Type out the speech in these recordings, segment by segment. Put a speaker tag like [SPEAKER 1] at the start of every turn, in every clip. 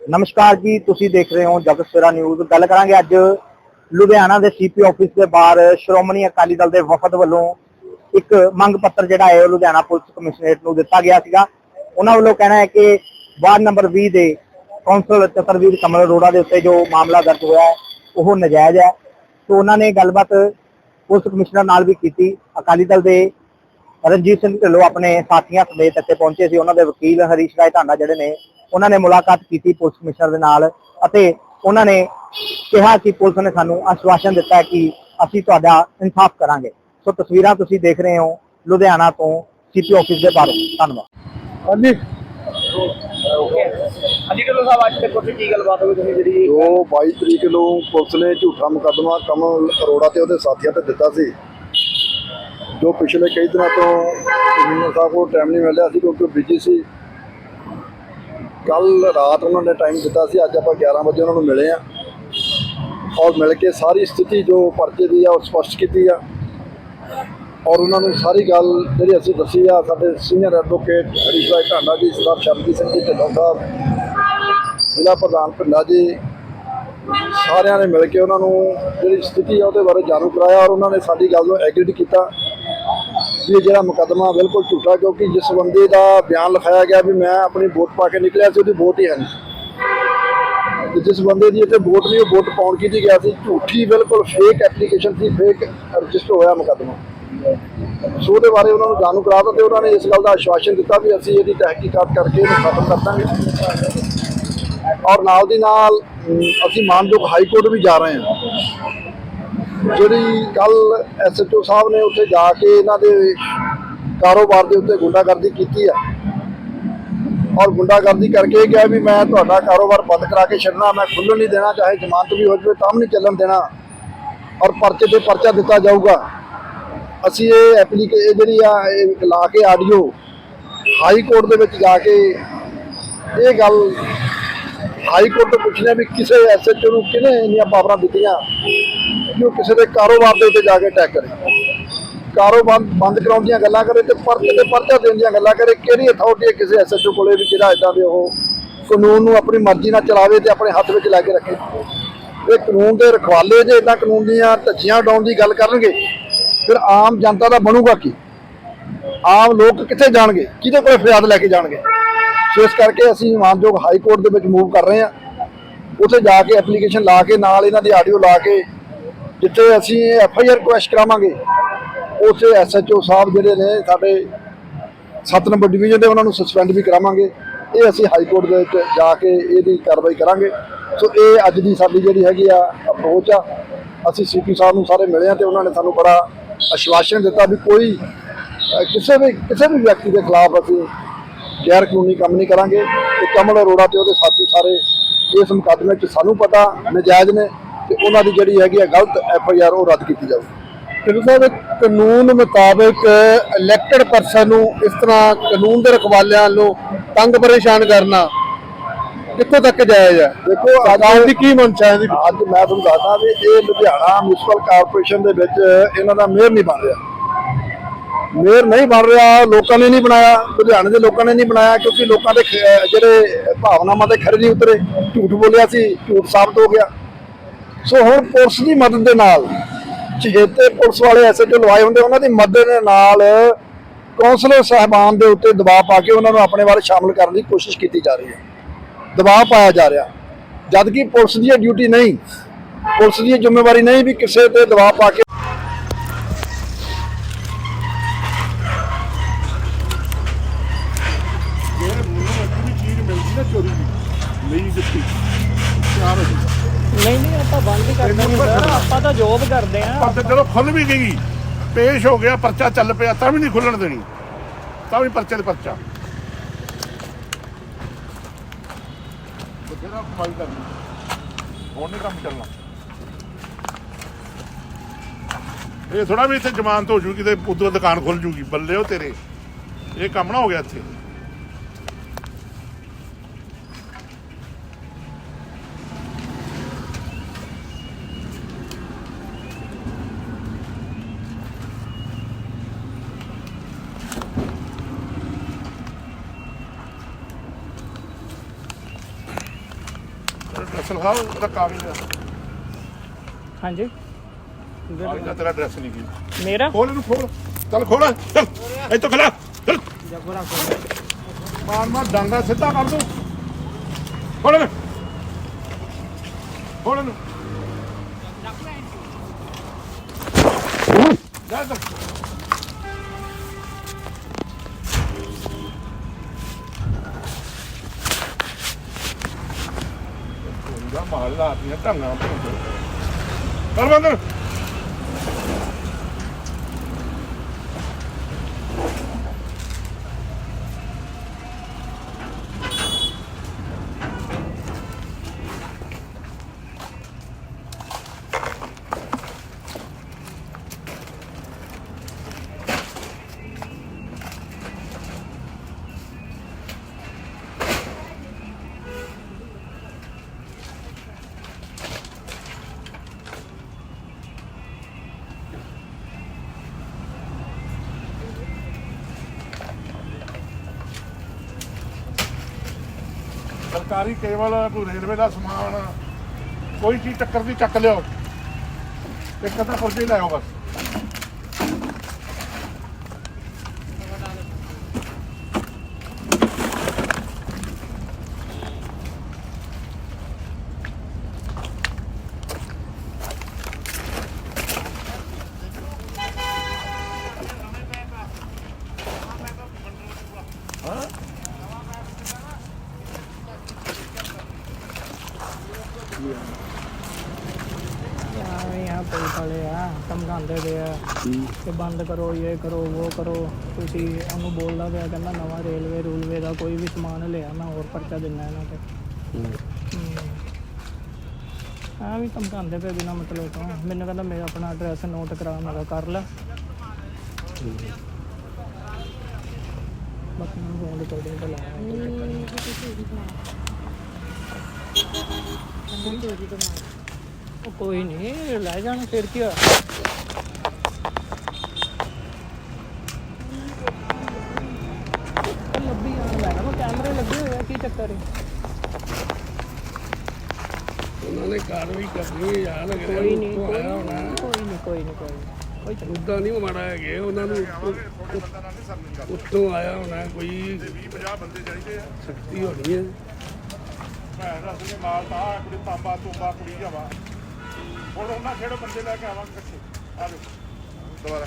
[SPEAKER 1] ਨਮਸਕਾਰ ਜੀ, ਤੁਸੀਂ ਦੇਖ ਰਹੇ ਹੋ ਜਗਤ ਸਵੇਰਾ ਨਿਊਜ਼। ਗੱਲ ਕਰਾਂਗੇ ਅੱਜ ਲੁਧਿਆਣਾ ਦੇ ਸੀਪੀ ਆਫਿਸ ਦੇ ਬਾਹਰ ਸ਼੍ਰੋਮਣੀ ਅਕਾਲੀ ਦਲ ਦੇ ਵਫਦ ਵੱਲੋਂ ਇੱਕ ਮੰਗ ਪੱਤਰ ਜਿਹੜਾ ਹੈ ਉਹ ਲੁਧਿਆਣਾ ਪੁਲਿਸ ਕਮਿਸ਼ਨਰੇਟ ਨੂੰ ਦਿੱਤਾ ਗਿਆ ਸੀਗਾ। ਉਹਨਾਂ ਵੱਲੋਂ ਕਹਿਣਾ ਹੈ ਕਿ ਵਾਰਡ ਨੰਬਰ 20 ਦੇ ਕੌਂਸਲ ਚਤਰਵੀਰ ਕਮਲ ਅਰੋੜਾ ਦੇ ਉੱਤੇ ਜੋ ਮਾਮਲਾ ਦਰਜ ਹੋਇਆ ਹੈ, ਉਹ ਨਜਾਇਜ਼ ਹੈ। ਤੋਂ ਉਹਨਾਂ ਨੇ ਗੱਲਬਾਤ ਪੁਲਿਸ ਕਮਿਸ਼ਨਰ ਨਾਲ ਵੀ ਕੀਤੀ। ਅਕਾਲੀ ਦਲ ਦੇ ਰਣਜੀਤ ਸਿੰਘ ਢਿੱਲੋਂ ਆਪਣੇ ਸਾਥੀਆਂ ਸਮੇਤ ਇੱਥੇ ਪਹੁੰਚੇ ਸੀ। ਉਹਨਾਂ ਦੇ ਵਕੀਲ ਹਰੀਸ਼ ਰਾਏ ਢਾਂਡਾ ਜਿਹੜੇ ਨੇ ਉਹਨਾਂ ਨੇ ਮੁਲਾਕਾਤ ਕੀਤੀ ਪੁਲਿਸ ਕਮਿਸ਼ਨਰ ਦੇ ਨਾਲ ਅਤੇ ਉਹਨਾਂ ਨੇ ਕਿਹਾ ਕਿ ਪੁਲਿਸ ਨੇ ਸਾਨੂੰ ਆਸ਼ਵਾਸਨ ਦਿੱਤਾ ਕਿ ਅਸੀਂ ਤੁਹਾਡਾ ਇਨਸਾਫ ਕਰਾਂਗੇ। ਸੋ ਤਸਵੀਰਾਂ ਤੁਸੀਂ ਦੇਖ ਰਹੇ ਹੋ ਲੁਧਿਆਣਾ ਤੋਂ ਸੀਪੀ ਆਫਿਸ ਦੇ ਬਾਹਰੋਂ। ਧੰਨਵਾਦ।
[SPEAKER 2] ਹਾਂਜੀ।
[SPEAKER 1] ਹਾਂਜੀ ਢਿੱਲੋਂ ਸਾਹਿਬ ਅੱਜ ਤੱਕ ਉੱਥੇ ਕੀ ਗੱਲਬਾਤ ਹੋਈ ਤੁਸੀਂ ਜਿਹੜੀ
[SPEAKER 2] ਜੋ 22 ਤਰੀਕ ਨੂੰ ਪੁਲਿਸ ਨੇ ਝੂਠਾ ਮੁਕੱਦਮਾ ਕਮਲ ਅਰੋੜਾ ਤੇ ਉਹਦੇ ਸਾਥੀਆਂ ਤੇ ਦਿੱਤਾ ਸੀ ਜੋ ਪਿਛਲੇ ਕਈ ਦਿਨਾਂ ਤੋਂ ਕਮਿਸ਼ਨਰ ਸਾਹਿਬ ਕੋਲ ਟਾਈਮ ਨਹੀਂ ਮਿਲਿਆ ਸੀ ਕਿਉਂਕਿ ਬਿਜ਼ੀ ਸੀ। ਕੱਲ ਰਾਤ ਉਹਨਾਂ ਨੇ ਟਾਈਮ ਦਿੱਤਾ ਸੀ, ਅੱਜ ਆਪਾਂ 11 ਵਜੇ ਉਹਨਾਂ ਨੂੰ ਮਿਲੇ ਆ ਔਰ ਮਿਲ ਕੇ ਸਾਰੀ ਸਥਿਤੀ ਜੋ ਪਰਚੇ ਦੀ ਆ, ਉਹ ਸਪਸ਼ਟ ਕੀਤੀ ਆ। ਔਰ ਉਹਨਾਂ ਨੂੰ ਸਾਰੀ ਗੱਲ ਜਿਹੜੀ ਅਸੀਂ ਦੱਸੀ ਆ, ਸਾਡੇ ਸੀਨੀਅਰ ਐਡਵੋਕੇਟ ਹਰੀਸ਼ ਰਾਏ ਢਾਂਡਾ ਜੀ, ਸਰਦਾਰ ਸ਼ਰਨਜੀਤ ਸਿੰਘ ਜੀ ਢਿੱਲੋਂ ਸਾਹਿਬ, ਜ਼ਿਲ੍ਹਾ ਪ੍ਰਧਾਨ ਪਿੰਡਾ ਜੀ, ਸਾਰਿਆਂ ਨੇ ਮਿਲ ਕੇ ਉਹਨਾਂ ਨੂੰ ਜਿਹੜੀ ਸਥਿਤੀ ਆ ਉਹਦੇ ਬਾਰੇ ਜਾਣੂ ਕਰਾਇਆ ਔਰ ਉਹਨਾਂ ਨੇ ਸਾਡੀ ਗੱਲ ਨੂੰ ਐਗਰੀਡ ਕੀਤਾ। ਇਹ ਜਿਹੜਾ ਮੁਕੱਦਮਾ ਬਿਲਕੁਲ ਝੂਠਾ, ਕਿਉਂਕਿ ਜਿਸ ਬੰਦੇ ਦਾ ਬਿਆਨ ਲਿਖਾਇਆ ਗਿਆ ਵੀ ਮੈਂ ਆਪਣੀ ਵੋਟ ਪਾ ਕੇ ਨਿਕਲਿਆ ਸੀ, ਉਹਦੀ ਵੋਟ ਹੀ ਹੈ ਨਹੀਂ। ਜਿਸ ਬੰਦੇ ਦੀ ਇੱਥੇ ਵੋਟ ਨਹੀਂ, ਉਹ ਵੋਟ ਪਾਉਣ ਕੀਤੀ ਗਿਆ ਸੀ, ਝੂਠੀ ਬਿਲਕੁਲ ਫੇਕ ਐਪਲੀਕੇਸ਼ਨ ਸੀ ਫੇਕ ਰਜਿਸਟਰ ਹੋਇਆ ਮੁਕੱਦਮਾ। ਸੋ ਉਹਦੇ ਬਾਰੇ ਉਹਨਾਂ ਨੂੰ ਜਾਣੂ ਕਰਾ ਦਿੱਤਾ ਤੇ ਉਹਨਾਂ ਨੇ ਇਸ ਗੱਲ ਦਾ ਆਸ਼ਵਾਸਨ ਦਿੱਤਾ ਵੀ ਅਸੀਂ ਇਹਦੀ ਤਹਿਕੀਕਾਤ ਕਰਕੇ ਇਹਨੂੰ ਖਤਮ ਕਰ ਦਾਂਗੇ। ਔਰ ਨਾਲ ਦੀ ਨਾਲ ਅਸੀਂ ਮਾਨਯੋਗ ਹਾਈ ਕੋਰਟ ਵੀ ਜਾ ਰਹੇ ਹਾਂ। ਜਿਹੜੀ ਕੱਲ ਐਸਐਚਓ ਸਾਹਿਬ ਨੇ ਉੱਥੇ ਜਾ ਕੇ ਇਹਨਾਂ ਦੇ ਕਾਰੋਬਾਰ ਦੇ ਉੱਤੇ ਗੁੰਡਾਗਰਦੀ ਕੀਤੀ ਆ। ਔਰ ਗੁੰਡਾਗਰਦੀ ਕਰਕੇ ਇਹ ਕਿਹਾ ਵੀ ਮੈਂ ਤੁਹਾਡਾ ਕਾਰੋਬਾਰ ਬੰਦ ਕਰਾ ਕੇ ਛੱਡਣਾ, ਮੈਂ ਖੁੱਲ੍ਹਣ ਨਹੀਂ ਦੇਣਾ, ਚਾਹੇ ਜ਼ਮਾਨਤ ਵੀ ਹੋ ਜਾਵੇ ਤਾਂ ਨਹੀਂ ਚੱਲਣ ਦੇਣਾ। ਔਰ ਪਰਚੇ ਤੇ ਪਰਚਾ ਦਿੱਤਾ ਜਾਊਗਾ। ਅਸੀਂ ਇਹ ਐਪਲੀਕੇ ਜਿਹੜੀ ਆ, ਇਹ ਲਾ ਕੇ ਆਡੀਓ ਹਾਈ ਕੋਰਟ ਦੇ ਵਿੱਚ ਜਾ ਕੇ ਇਹ ਗੱਲ ਹਾਈ ਕੋਰਟ ਤੋਂ ਪੁੱਛਣਾ ਵੀ ਕਿਸੇ ਐਸਐਚਓ ਨੂੰ ਕਿਹਨੇ ਇੰਨੀਆਂ ਪਾਵਰਾਂ ਦਿੱਤੀਆਂ। ਕਿ ਉਹ ਕਿਸੇ ਦੇ ਕਾਰੋਬਾਰ ਦੇ ਉੱਤੇ ਜਾ ਕੇ ਅਟੈਕ ਕਰੇ। ਕਾਰੋਬਾਰ ਬੰਦ ਕਰਾਉਣ ਦੀਆਂ ਗੱਲਾਂ ਕਰੇ ਤੇ ਪਰਚੇ ਤੇ ਪਰਚਾ ਦੇਣ ਦੀਆਂ ਗੱਲਾਂ ਕਰੇ, ਕਿਹੜੀ ਅਥਾਰਟੀ ਹੈ ਕਿਸੇ ਐਸਐਚਓ ਕੋਲੇ ਵੀ ਜਿਹੜਾ ਇਦਾਂ ਦੇ ਉਹ ਕਾਨੂੰਨ ਨੂੰ ਆਪਣੀ ਮਰਜ਼ੀ ਨਾਲ ਚਲਾਵੇ ਤੇ ਆਪਣੇ ਹੱਥ ਵਿੱਚ ਲੈ ਕੇ ਰੱਖੇ? ਇਹ ਕਾਨੂੰਨ ਦੇ ਰਖਵਾਲੇ ਜੇ ਇਦਾਂ ਕਾਨੂੰਨ ਦੀਆਂ ਧੱਜੀਆਂ ਉਡਾਉਣ ਦੀ ਗੱਲ ਕਰਨਗੇ, ਫਿਰ ਆਮ ਜਨਤਾ ਦਾ ਬਣੂਗਾ ਕੀ? ਆਮ ਲੋਕ ਕਿੱਥੇ ਜਾਣਗੇ? ਕਿਹਦੇ ਕੋਲ ਫਰਿਆਦ ਲੈ ਕੇ ਜਾਣਗੇ? ਸੋ ਇਸ ਕਰਕੇ ਅਸੀਂ ਮਾਨਯੋਗ ਹਾਈ ਕੋਰਟ ਦੇ ਵਿੱਚ ਮੂਵ ਕਰ ਰਹੇ ਹਾਂ। ਉੱਥੇ ਜਾ ਕੇ ਐਪਲੀਕੇਸ਼ਨ ਲਾ ਕੇ, ਨਾਲ ਇਹਨਾਂ ਦੀ ਆਡੀਓ ਲਾ ਕੇ ਜਿੱਥੇ ਅਸੀਂ ਐਫ ਆਈ ਆਰ ਰਿਕੁਐਸਟ ਕਰਾਵਾਂਗੇ, ਉੱਥੇ ਐਸ ਐਚ ਓ ਸਾਹਿਬ ਜਿਹੜੇ ਨੇ ਸਾਡੇ 7 ਨੰਬਰ ਡਿਵੀਜ਼ਨ ਦੇ ਉਹਨਾਂ ਨੂੰ ਸਸਪੈਂਡ ਵੀ ਕਰਾਵਾਂਗੇ। ਇਹ ਅਸੀਂ ਹਾਈ ਕੋਰਟ ਦੇ ਵਿੱਚ ਜਾ ਕੇ ਇਹਦੀ ਕਾਰਵਾਈ ਕਰਾਂਗੇ। ਸੋ ਇਹ ਅੱਜ ਦੀ ਸਾਡੀ ਜਿਹੜੀ ਹੈਗੀ ਆ ਅਪਰੋਚ ਆ। ਅਸੀਂ ਸੀਪੀ ਸਾਹਿਬ ਨੂੰ ਸਾਰੇ ਮਿਲੇ ਆ ਤੇ ਉਹਨਾਂ ਨੇ ਸਾਨੂੰ ਬੜਾ ਅਸ਼ਵਾਸਨ ਦਿੱਤਾ ਵੀ ਕੋਈ ਕਿਸੇ ਵੀ ਕਿਸੇ ਵੀ ਵਿਅਕਤੀ ਦੇ ਖਿਲਾਫ ਅਸੀਂ ਗੈਰ ਕਾਨੂੰਨੀ ਕੰਮ ਨਹੀਂ ਕਰਾਂਗੇ। ਤੇ ਕਮਲ ਅਰੋੜਾ ਤੇ ਉਹਦੇ ਸਾਥੀ ਸਾਰੇ ਇਸ ਮੁਕੱਦਮੇ 'ਚ ਸਾਨੂੰ ਪਤਾ, ਨਜਾਇਜ਼ ਨੇ। ਤੇ ਉਹਨਾਂ ਦੀ ਜਿਹੜੀ ਹੈਗੀ ਆ ਗਲਤ ਐਫ ਆਈ ਆਰ ਉਹ ਰੱਦ ਕੀਤੀ ਜਾਊਗੀ।
[SPEAKER 3] ਕਿਉਂਕਿ ਸਾਹਿਬ ਕਾਨੂੰਨ ਮੁਤਾਬਕ ਇਲੈਕਟਡ ਪਰਸਨ ਨੂੰ ਇਸ ਤਰ੍ਹਾਂ ਕਾਨੂੰਨ ਦੇ ਰਖਵਾਲਿਆਂ ਨੂੰ ਤੰਗ ਪਰੇਸ਼ਾਨ ਕਰਨਾ ਕਿੱਥੋਂ ਤੱਕ ਜਾਇਜ਼ ਹੈ?
[SPEAKER 2] ਦੇਖੋ
[SPEAKER 3] ਸਰਕਾਰ ਦੀ ਕੀ ਮਨਸ਼ਾ ਹੈ
[SPEAKER 2] ਅੱਜ ਮੈਂ ਤੁਹਾਨੂੰ ਦੱਸਦਾ ਵੀ ਇਹ ਲੁਧਿਆਣਾ ਮਿਊਨਿਸਪਲ ਕਾਰਪੋਰੇਸ਼ਨ ਦੇ ਵਿੱਚ ਇਹਨਾਂ ਦਾ ਮੇਅਰ ਨਹੀਂ ਬਣ ਰਿਹਾ। ਮੇਅਰ ਨਹੀਂ ਬਣ ਰਿਹਾ ਲੋਕਾਂ ਨੇ ਨਹੀਂ ਬਣਾਇਆ ਲੁਧਿਆਣੇ ਦੇ ਲੋਕਾਂ ਨੇ ਨਹੀਂ ਬਣਾਇਆ ਕਿਉਂਕਿ ਲੋਕਾਂ ਦੇ ਜਿਹੜੇ ਭਾਵਨਾਵਾਂ ਤੇ ਖਰੇ ਨਹੀਂ ਉਤਰੇ। ਝੂਠ ਬੋਲਿਆ ਸੀ ਝੂਠ ਸਾਬਤ ਹੋ ਗਿਆ। ਸੋ ਹੁਣ ਪੁਲਿਸ ਦੀ ਮਦਦ ਦੇ ਨਾਲ ਚਹੇਤੇ ਪੁਲਿਸ ਵਾਲੇ ਐਸਐਚਓ ਲਵਾਏ ਹੁੰਦੇ, ਉਹਨਾਂ ਦੀ ਮਦਦ ਦੇ ਨਾਲ ਕੌਂਸਲਰ ਸਾਹਿਬਾਨ ਦੇ ਉੱਤੇ ਦਬਾਅ ਪਾ ਕੇ ਉਹਨਾਂ ਨੂੰ ਆਪਣੇ ਵੱਲ ਸ਼ਾਮਲ ਕਰਨ ਦੀ ਕੋਸ਼ਿਸ਼ ਕੀਤੀ ਜਾ ਰਹੀ ਹੈ। ਦਬਾਅ ਪਾਇਆ ਜਾ ਰਿਹਾ। ਜਦਕਿ ਪੁਲਿਸ ਦੀ ਇਹ ਡਿਊਟੀ ਨਹੀਂ, ਪੁਲਿਸ ਦੀ ਜ਼ਿੰਮੇਵਾਰੀ ਨਹੀਂ ਵੀ ਕਿਸੇ ਤੇ ਦਬਾਅ ਪਾ ਕੇ
[SPEAKER 4] ਨਹੀਂ ਨਹੀਂ ਆਪਾਂ ਬੰਦ ਹੀ ਕਰਦੇ ਨਹੀਂ ਸਰ ਆਪਾਂ ਤਾਂ ਜੋਬ ਕਰਦੇ ਆ
[SPEAKER 5] ਪਰ ਤੇ ਚਲੋ ਖੁੱਲ ਵੀ ਗਈ ਪੇਸ਼ ਹੋ ਗਿਆ ਪਰਚਾ ਚੱਲ ਪਿਆ ਤਾਂ ਵੀ ਨਹੀਂ ਖੁੱਲਣ ਦੇਣੀ। ਤਾਂ ਵੀ ਪਰਚੇ ਤੇ ਪਰਚਾ। ਬਥੇਰਾ ਕਮਾਈ ਕਰਨੀ ਹੁਣ ਨਹੀਂ ਕੰਮ ਚੱਲਣਾ। ਇਹ ਥੋੜਾ ਵੀ ਇੱਥੇ ਜ਼ਮਾਨਤ ਹੋ ਜੂਗੀ ਤੇ ਉਦੋਂ ਦੁਕਾਨ ਖੁੱਲ ਜੂਗੀ ਬੱਲੇ ਉਹ ਤੇਰੇ। ਇਹ ਕੰਮ ਨਾ ਹੋ ਗਿਆ ਇੱਥੇ। ਲਿਖਾਓ ਉਹਦਾ ਕਾਗਜ਼ ਦਾ
[SPEAKER 4] ਹਾਂਜੀ।
[SPEAKER 5] ਕਾਗਜ਼ ਦਾ ਤੇਰਾ ਐਡਰੈਸ ਨਹੀਂ ਕੀ।
[SPEAKER 4] ਮੇਰਾ?
[SPEAKER 5] ਖੋਲ ਇਹਨੂੰ ਖੋਲ। ਚੱਲ ਖੋਲ। ਚੱਲ ਇੱਥੋਂ ਖਲਾ। ਚੱਲ। ਮਾਰ ਮਾਰ ਡਾਂਗਾ ਸਿੱਧਾ ਕਰ ਦੂੰ। ਖੋਲ ਇਹਨੂੰ। ਖੋਲ ਇਹਨੂੰ। ਜਾ ਜਾ ਜਾ ਮਾਰ ਲਾਤੀਆਂ ਢੰਗਾਂ ਤੋਂ ਕਰ ਸਰਕਾਰੀ ਕੇਵਲ ਕੋਈ ਰੇਲਵੇ ਦਾ ਸਮਾਨ, ਕੋਈ ਚੀਜ਼ ਟੱਕਰ ਦੀ ਚੱਕ ਲਿਓ ਇੱਕ ਅੱਧਾ ਪੁਰਜੇ ਲੈ ਆਓ ਬਸ।
[SPEAKER 4] यार ਆ ਪਏ ਆ ਕਿ ਬੰਦ ਕਰੋ, ਇਹ ਕਰੋ, ਉਹ ਕਰੋ। ਤੁਸੀਂ ਉਹਨੂੰ ਬੋਲਦਾ ਪਿਆ ਕਹਿੰਦਾ ਨਵਾਂ ਰੇਲਵੇ ਰੂਲਵੇ ਦਾ ਕੋਈ ਵੀ ਸਮਾਨ ਲਿਆ, ਮੈਂ ਹੋਰ ਪਰਚਾ ਦਿੰਦਾ ਇਹਨਾਂ ਤੇ। ਆ ਵੀ ਸਮਝਾਉਂਦੇ ਪਏ ਬਿਨਾ ਮਤਲਬ ਤੋਂ। ਮੈਨੂੰ ਕਹਿੰਦਾ ਮੇਰਾ ਆਪਣਾ ਐਡਰੈਸ ਨੋਟ ਕਰਾ ਮੇਰਾ ਕਰ ਲੈ। ਬਾਕੀ ਮੈਂ ਫੋਨ ਰਿਕਾਰਡਿੰਗ ਤੇ ਲਾਇਆ ਕੋਈ ਨਹੀਂ, ਲੈ ਜਾਣਾ, ਫਿਰ ਕੀ ਹੋਇਆ ਉਹ ਲੱਭੀ ਜਾਣ ਲੈਣਾ ਉਹ ਕੈਮਰੇ ਲੱਗੇ ਹੋਏ ਆ ਕੀ ਚੱਕਰ ਹੈ
[SPEAKER 6] ਉਹਨਾਂ ਨੇ ਕਾਰਵਾਈ ਕਰਨੀ ਹੈ ਯਾਰ
[SPEAKER 4] ਕੋਈ ਨਹੀਂ ਕੋਈ ਨਹੀਂ ਕੋਈ ਨਹੀਂ ਕੋਈ ਨਹੀਂ ਕੋਈ ਨਹੀਂ।
[SPEAKER 6] ਉਦਾਂ ਨਹੀਂ ਮਾੜਾ ਹੈਗੇ ਉਹਨਾਂ ਨੂੰ ਉੱਤੋਂ ਆਇਆ ਹੋਣਾ ਕੋਈ
[SPEAKER 5] 20 50 ਬੰਦੇ ਚਾਹੀਦੇ ਆ।
[SPEAKER 6] ਸ਼ਕਤੀ ਹੋਣੀ ਹੈ
[SPEAKER 5] ਭੈਣ ਰਸ ਨੇ ਮਾਲ ਤਾਂ ਕੁੜੀ ਤਾਂਬਾ ਤੋਬਾ ਕੁੜੀ ਜਾਵਾ। ਹੁਣ ਉਹਨਾਂ ਖੇੜੇ ਬੰਦੇ ਲੈ ਕੇ ਆਵਾਂਗੇ ਇਕੱਠੇ? ਆ ਜਾਓ। ਦੁਬਾਰਾ।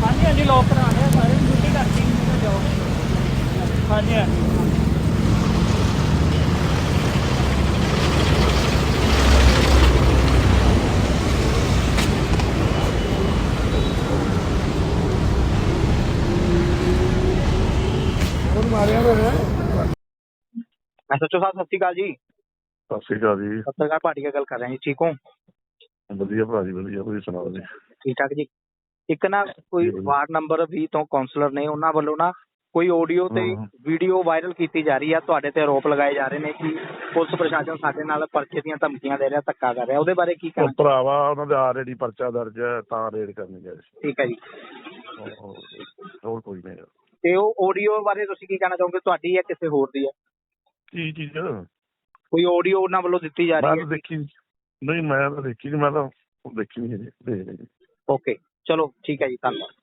[SPEAKER 4] ਹਾਂਜੀ ਹਾਂਜੀ ਲੋਕ ਕਰਾਣੇ ਆ ਸਾਰੇ ਡਿਊਟੀ ਕਰਦੀ ਨਹੀਂ ਜਾਓ ਹਾਂਜੀ ਹਾਂਜੀ
[SPEAKER 7] ਐਸਐਚਓ ਸਾਹਿਬ ਸਤਿ ਸ਼੍ਰੀ ਅਕਾਲ ਜੀ
[SPEAKER 5] ਸਤਿ ਸ਼੍ਰੀ ਅਕਾਲ ਜੀ।
[SPEAKER 7] ਪੱਤਰਕਾਰ ਭਾਟੀਆ ਗੱਲ ਕਰ ਰਹੇ ਹਾਂ ਜੀ? ਠੀਕ ਹੋ?
[SPEAKER 5] ਵਧੀਆ ਭਾਜੀ ਵਧੀਆ ਤੁਸੀਂ ਸੁਣਾਓ ਜੀ?
[SPEAKER 7] ਠੀਕ ਠਾਕ ਜੀ। ਇੱਕ ਨਾ ਕੋਈ ਵਾਰਡ ਨੰਬਰ 20 ਤੋਂ ਕਾਉਂਸਲਰ ਨੇ ਉਹਨਾਂ ਵੱਲੋਂ ਨਾ ਕੋਈ ਆਡੀਓ ਤੇ। ਵੀਡੀਓ ਵਾਇਰਲ ਕੀਤੀ ਜਾ ਰਹੀ ਆ ਤੁਹਾਡੇ ਤੇ ਆਰੋਪ ਲਗਾਏ ਜਾ ਰਹੇ ਨੇ ਕਿ ਪੁਲਿਸ ਪ੍ਰਸ਼ਾਸਨ ਸਾਡੇ ਨਾਲ ਪਰਚੇ ਦੀਆਂ ਧਮਕੀਆਂ ਦੇ ਰਿਹਾ ਧੱਕਾ ਕਰ ਰਿਹਾ ਉਹਦੇ ਬਾਰੇ ਕੀ ਕਹਿਣਾ?
[SPEAKER 5] ਭਰਾਵਾ ਉਹਨਾਂ ਦੇ ਆਲਰੇਡੀ ਪਰਚਾ ਦਰਜ ਹੈ ਤਾਂ ਰੇਡ ਕਰਨੀ ਸੀ।
[SPEAKER 7] ਠੀਕ ਹੈ ਜੀ।
[SPEAKER 5] ਹੋਰ ਕੋਈ ਨਹੀਂ।
[SPEAKER 7] ਤੇ ਉਹ ਆਡੀਓ ਬਾਰੇ ਤੁਸੀਂ ਕੀ ਕਹਿਣਾ ਚਾਹੋਗੇ? ਤੁਹਾਡੀ ਜਾਂ ਕਿਸੇ ਹੋਰ ਦੀ ਹੈ?
[SPEAKER 5] ਕੀ ਚੀਜ਼?
[SPEAKER 7] ਕੋਈ ਆਡੀਓ ਉਹਨਾਂ ਵੱਲੋਂ ਦਿੱਤੀ ਜਾ
[SPEAKER 5] ਮੈਂ
[SPEAKER 7] ਰਹੀ
[SPEAKER 5] ਤਾਂ
[SPEAKER 7] ਹੈ
[SPEAKER 5] ਦੇਖੀ ਨਹੀਂ ਮੈਂ ਤਾਂ ਦੇਖੀ ਨਹੀਂ ਮੈਂ ਤਾਂ ਦੇਖੀ ਨਹੀਂ ਹਜੇ। ਦੇਖ ਲਈ
[SPEAKER 7] ਓਕੇ ਚਲੋ ਠੀਕ ਹੈ ਜੀ ਧੰਨਵਾਦ।